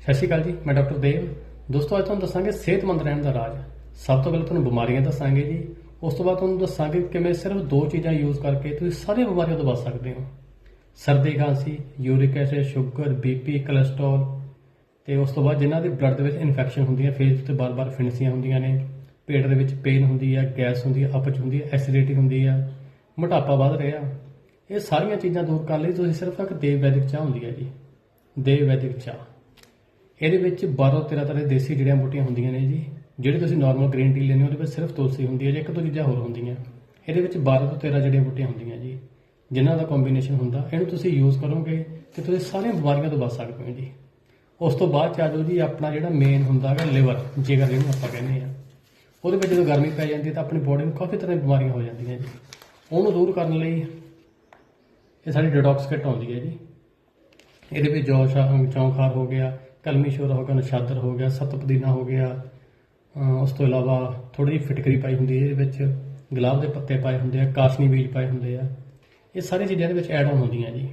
ਸਤਿ ਸ਼੍ਰੀ ਅਕਾਲ ਜੀ, ਮੈਂ ਡਾਕਟਰ ਦੇਵ। ਦੋਸਤੋ, ਅੱਜ ਤੁਹਾਨੂੰ ਦੱਸਾਂਗੇ ਸਿਹਤਮੰਦ ਰਹਿਣ ਦਾ ਰਾਜ। ਸਭ ਤੋਂ ਪਹਿਲਾਂ ਤੁਹਾਨੂੰ ਬਿਮਾਰੀਆਂ ਦੱਸਾਂਗੇ ਜੀ। ਉਸ ਤੋਂ ਬਾਅਦ ਤੁਹਾਨੂੰ ਦੱਸਾਂਗੇ ਕਿਵੇਂ ਸਿਰਫ ਦੋ ਚੀਜ਼ਾਂ ਯੂਜ਼ ਕਰਕੇ ਤੁਸੀਂ ਸਾਰੀਆਂ ਬਿਮਾਰੀਆਂ ਤੋਂ ਬਚ ਸਕਦੇ ਹੋ। ਸਰਦੀ ਖਾਂਸੀ, uric acid, sugar BP cholesterol ਤੇ ਉਸ ਤੋਂ ਬਾਅਦ ਜਿਨ੍ਹਾਂ ਦੇ ਬਲੱਡ ਦੇ ਵਿੱਚ ਇਨਫੈਕਸ਼ਨ ਹੁੰਦੀ ਹੈ ਫੇਸ ਉੱਤੇ ਬਾਰ-ਬਾਰ ਫਿਣਸੀਆਂ ਹੁੰਦੀਆਂ ਨੇ, ਪੇਟ ਦੇ ਵਿੱਚ ਪੇਨ ਹੁੰਦੀ ਹੈ ਗੈਸ ਹੁੰਦੀ ਹੈ, ਅਪਚ ਹੁੰਦੀ ਹੈ ਐਸਿਡਿਟੀ ਹੁੰਦੀ ਹੈ, ਮੋਟਾਪਾ ਵੱਧ ਰਿਹਾ। ਇਹ ਸਾਰੀਆਂ ਚੀਜ਼ਾਂ ਦੂਰ ਕਰਨ ਲਈ ਤੁਸੀਂ ਸਿਰਫ ਇੱਕ ਦੇਵ ਵੈਦਿਕ ਚਾਹ ਹੁੰਦੀ ਹੈ ਜੀ। ਦੇਵ ਵੈਦਿਕ ਚਾਹ। ਇਹਦੇ ਵਿੱਚ 12 ਤੋਂ 13 ਤਰ੍ਹਾਂ ਦੇ ਦੇਸੀ ਜੜੀਆਂ ਬੂਟੀਆਂ ਹੁੰਦੀਆਂ ਨੇ ਜੀ। ਜਿਹੜੇ ਤੁਸੀਂ ਨਾਰਮਲ ਗ੍ਰੀਨ ਟੀ ਲੈਂਦੇ ਹੋ, ਉਹਦੇ ਵਿੱਚ ਸਿਰਫ ਤੁਲਸੀ ਹੁੰਦੀ ਹੈ ਜੇ ਇੱਕ ਦੋ ਚੀਜ਼ਾਂ ਹੋਰ ਹੁੰਦੀਆਂ। ਇਹਦੇ ਵਿੱਚ 12 ਤੋਂ 13 ਜੜੀਆਂ ਬੂਟੀਆਂ ਹੁੰਦੀਆਂ ਜੀ। ਜਿਨ੍ਹਾਂ ਦਾ ਕੰਬੀਨੇਸ਼ਨ ਹੁੰਦਾ, ਇਹਨੂੰ ਤੁਸੀਂ ਯੂਜ਼ ਕਰੋਗੇ ਤੇ ਤੁਸੀਂ ਸਾਰੀਆਂ ਬਿਮਾਰੀਆਂ ਤੋਂ ਬਚ ਸਕਦੇ ਹੋ ਜੀ। ਉਸ ਤੋਂ ਬਾਅਦ ਚ ਆ ਜਾਓ ਜੀ, ਆਪਣਾ ਜਿਹੜਾ ਮੇਨ ਹੁੰਦਾ ਹੈਗਾ ਲਿਵਰ ਜਿਗਰ ਜਿਹਨੂੰ ਆਪਾਂ ਕਹਿੰਦੇ ਆ। ਉਹਦੇ ਵਿੱਚ ਜਦੋਂ ਗਰਮੀ ਪੈ ਜਾਂਦੀ ਹੈ ਤਾਂ ਆਪਣੀ ਬੋਡੀ ਨੂੰ ਕਾਫੀ ਤਰ੍ਹਾਂ ਦੀ ਬਿਮਾਰੀਆਂ ਹੋ ਜਾਂਦੀਆਂ ਜੀ। ਉਹਨੂੰ ਦੂਰ ਕਰਨ ਲਈ ਇਹ ਸਾਡੀ ਡਿਟੌਕਸ ਕਿੱਟ ਆਉਂਦੀ ਹੈ ਜੀ। ਇਹਦੇ ਵਿੱਚ ਜੌਸ਼ ਚੌਂਖਾਰ ਹੋ ਗਿਆ ਕਲਮੀ ਸ਼ੋਰ ਹੋ ਗਿਆ ਨਸ਼ਾਦਰ ਹੋ ਗਿਆ ਸਤਪਦੀਨਾ ਹੋ ਗਿਆ ਉਸ ਤੋਂ ਇਲਾਵਾ ਥੋੜੀ ਜਿਹੀ ਫਿਟਕਰੀ ਪਾਈ ਹੁੰਦੀ ਹੈ, ਇਹਦੇ ਵਿੱਚ ਗੁਲਾਬ ਦੇ ਪੱਤੇ ਪਾਏ ਹੁੰਦੇ ਆ, ਕਾਸ਼ਨੀ ਬੀਜ ਪਾਏ ਹੁੰਦੇ ਆ। ਇਹ ਸਾਰੀਆਂ ਚੀਜ਼ਾਂ ਦੇ ਵਿੱਚ ਐਡ ਆਨ ਹੁੰਦੀਆਂ ਜੀ।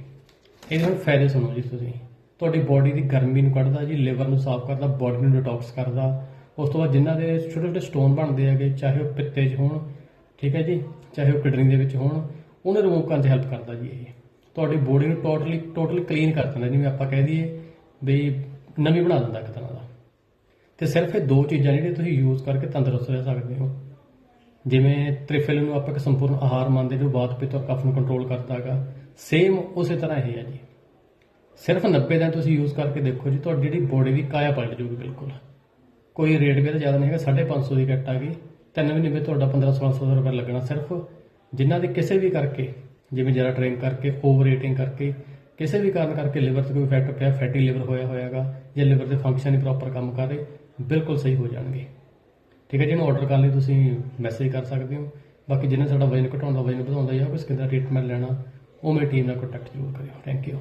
ਇਹਦੇ ਹੁਣ ਫਾਇਦੇ ਸੁਣੋ ਜੀ ਤੁਸੀਂ। ਤੁਹਾਡੀ ਬਾਡੀ ਦੀ ਗਰਮੀ ਨੂੰ ਕੱਢਦਾ ਜੀ ਲਿਵਰ ਨੂੰ ਸਾਫ਼ ਕਰਦਾ ਬਾਡੀ ਨੂੰ ਡਿਟੌਕਸ ਕਰਦਾ। ਉਸ ਤੋਂ ਬਾਅਦ ਜਿਨ੍ਹਾਂ ਦੇ ਛੋਟੇ ਛੋਟੇ ਸਟੋਨ ਬਣਦੇ ਹੈਗੇ, ਚਾਹੇ ਉਹ ਪਿੱਤੇ 'ਚ ਹੋਣ, ਠੀਕ ਹੈ ਜੀ, ਚਾਹੇ ਉਹ ਕਿਡਨੀ ਦੇ ਵਿੱਚ ਹੋਣ, ਉਹਨੂੰ ਰਿਮੂਵ ਕਰਨ 'ਚ ਹੈਲਪ ਕਰਦਾ ਜੀ ਇਹ। ਤੁਹਾਡੀ ਬੋਡੀ ਨੂੰ ਟੋਟਲੀ ਟੋਟਲੀ ਕਲੀਨ ਕਰ ਦਿੰਦਾ, ਜਿਵੇਂ ਆਪਾਂ ਕਹਿ ਦਈਏ ਵੀ ਨਵੀਂ ਬਣਾ ਦਿੰਦਾ ਇੱਕ ਤਰ੍ਹਾਂ ਦਾ। ਤੇ ਸਿਰਫ ਇਹ ਦੋ ਚੀਜ਼ਾਂ ਜਿਹੜੀਆਂ ਤੁਸੀਂ ਯੂਜ਼ ਕਰਕੇ ਤੰਦਰੁਸਤ ਰਹਿ ਸਕਦੇ ਹੋ। ਜਿਵੇਂ ਤ੍ਰਿਫਲ ਨੂੰ ਆਪਾਂ ਇੱਕ ਸੰਪੂਰਨ ਆਹਾਰ ਮੰਨਦੇ ਜੋ ਬਾਤ ਪਿੱਤ ਔਰ ਕਫ ਨੂੰ ਕੰਟਰੋਲ ਕਰਦਾ ਹੈਗਾ। ਸੇਮ ਉਸੇ ਤਰ੍ਹਾਂ ਇਹ ਹੈ ਜੀ। ਸਿਰਫ 90 ਦਿਨ ਤੁਸੀਂ ਯੂਜ਼ ਕਰਕੇ ਦੇਖੋ ਜੀ, ਤੁਹਾਡੀ ਜਿਹੜੀ ਬੋਡੀ ਦੀ ਕਾਇਆ ਪਲਟ ਜੂਗੀ ਬਿਲਕੁਲ। ਕੋਈ ਰੇਟ ਵੀ ਤਾਂ ਜ਼ਿਆਦਾ ਨਹੀਂ ਹੈਗਾ 550 ਦੀ ਕਿੱਟ ਆ ਗਈ। ਤਿੰਨ ਮਹੀਨੇ ਵਿੱਚ ਤੁਹਾਡਾ 15 1600 ਰੁਪਏ ਲੱਗਣਾ ਸਿਰਫ। ਜਿਨ੍ਹਾਂ ਦੇ ਕਿਸੇ ਵੀ ਕਰਕੇ, ਜਿਵੇਂ ਜ਼ਰਾ ਟ੍ਰੇਨ ਕਰਕੇ ਓਵਰ ਈਟਿੰਗ ਕਰਕੇ ਕਿਸੇ ਵੀ ਕਾਰਨ ਕਰਕੇ ਲਿਵਰ ਤੇ ਕੋਈ ਇਫੈਕਟ ਪਿਆ ਫੈਟੀ ਲਿਵਰ ਹੋਇਆ ਹੋਇਆਗਾ, ਜਾਂ ਲਿਵਰ ਦੇ ਫੰਕਸ਼ਨ ਹੀ ਪ੍ਰੋਪਰ ਕੰਮ ਕਰ ਰਹੇ, ਬਿਲਕੁਲ ਸਹੀ ਹੋ ਜਾਣਗੇ। ਠੀਕ ਹੈ ਜਿਹਨੂੰ ਆਰਡਰ ਕਰਨ ਲਈ ਤੁਸੀਂ ਮੈਸੇਜ ਕਰ ਸਕਦੇ ਹੋ। ਬਾਕੀ ਜਿਹਨੇ ਸਾਡਾ ਵਜਨ ਘਟਾਉਣ ਦਾ, ਵਜਨ ਵਧਾਉਣ ਦਾ ਜਾਂ ਕੋਈ ਸਕਿਨ ਦਾ ਟ੍ਰੀਟਮੈਂਟ ਲੈਣਾ, ਉਹ ਮੇਰੀ ਟੀਮ ਨਾਲ ਕੰਟੈਕਟ ਜ਼ਰੂਰ ਕਰਿਓ। Thank you